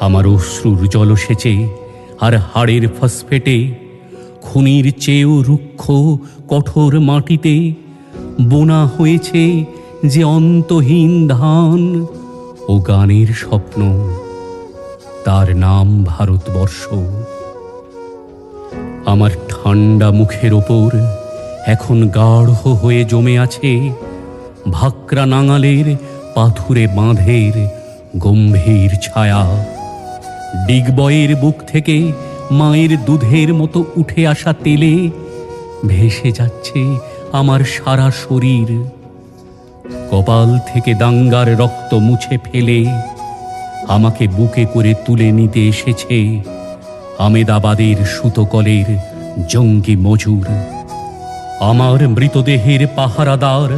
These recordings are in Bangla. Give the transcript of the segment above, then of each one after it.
আমার অশ্রুর জলসেচে আর হাড়ের ফসফেটে, খুনির চেয়েও রুক্ষ কঠোর মাটিতে বোনা হয়েছে যে অন্তহীন ধান ও গানের স্বপ্ন। তার নাম ভারতবর্ষ। আমার ঠান্ডা মুখের ওপর এখন গাঢ় হয়ে জমে আছে ভাকরা নাঙালের পাথুরে বাঁধের গম্ভীর ছায়া। ডিগবয়ের বুক থেকে মায়ের দুধের মতো উঠে আসা তেলে ভেসে যাচ্ছে আমার সারা শরীর। কপাল থেকে দাঙ্গার রক্ত মুছে ফেলে আমাকে বুকে করে তুলে নিতে এসেছে আমেদাবাদের সুতকলের জঙ্গি মজুর। আমার মৃতদেহের পাহারাদার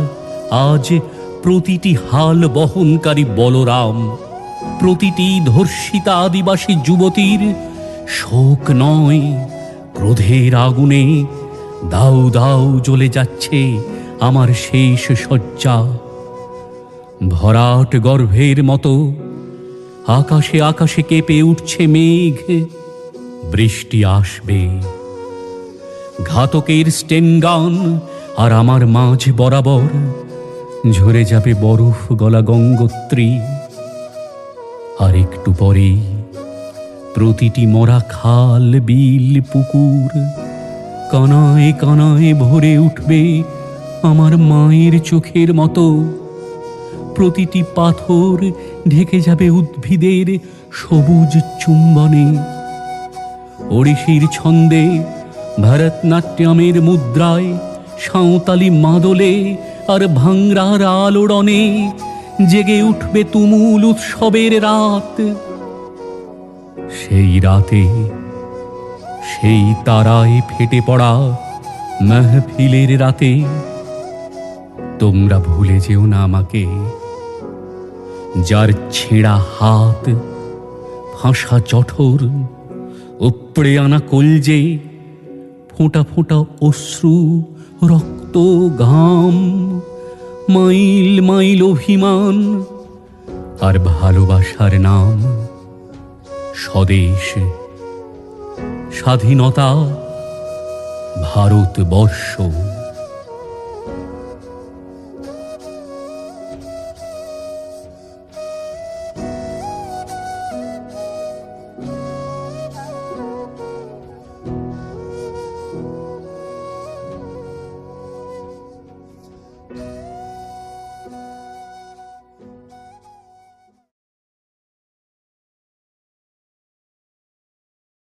আজ প্রতিটি হাল বহনকারী বলরাম। প্রতিটি ধর্ষিতা আদিবাসী যুবতীর শোক নয়, ক্রোধের আগুনে দাউ দাউ জ্বলে যাচ্ছে আমার শেষ শয্যা। ভরাট গর্ভের মতো আকাশে আকাশে কেঁপে উঠছে মেঘ, বৃষ্টি আসবে। ঘাতকের স্টেনগান আর আমার মাঝ বরাবর ঝরে যাবে বরফ গলা গঙ্গোত্রী। আর একটু পরেই প্রতিটি মরা খাল, বিল, পুকুর কানায় কানায় ভরে উঠবে আমার মায়ের চোখের মতো। প্রতিটি পাথর ঢেকে যাবে উদ্ভিদের সবুজ চুম্বনে। ওড়িশির ছন্দে ভরতনাট্যমের মুদ্রায় সাঁওতালি মাদলে আর ভাংরার আলোড়নে জেগে উঠবে তুমুল উৎসবের রাত। সেই রাতে, সেই তারায় ফেটে পড়া মেহফিলের রাতে, তোমরা ভুলে যেও না আমাকে। যার ছেঁড়া হাত, ফাঁসা জঠর উপড়ে আনা কলজে ফোঁটা ফোঁটা অশ্রু, রক্ত, ঘাম মাইল মাইল অভিমান আর ভালোবাসার নাম স্বদেশ। স্বাধীনতা ভারতবর্ষ।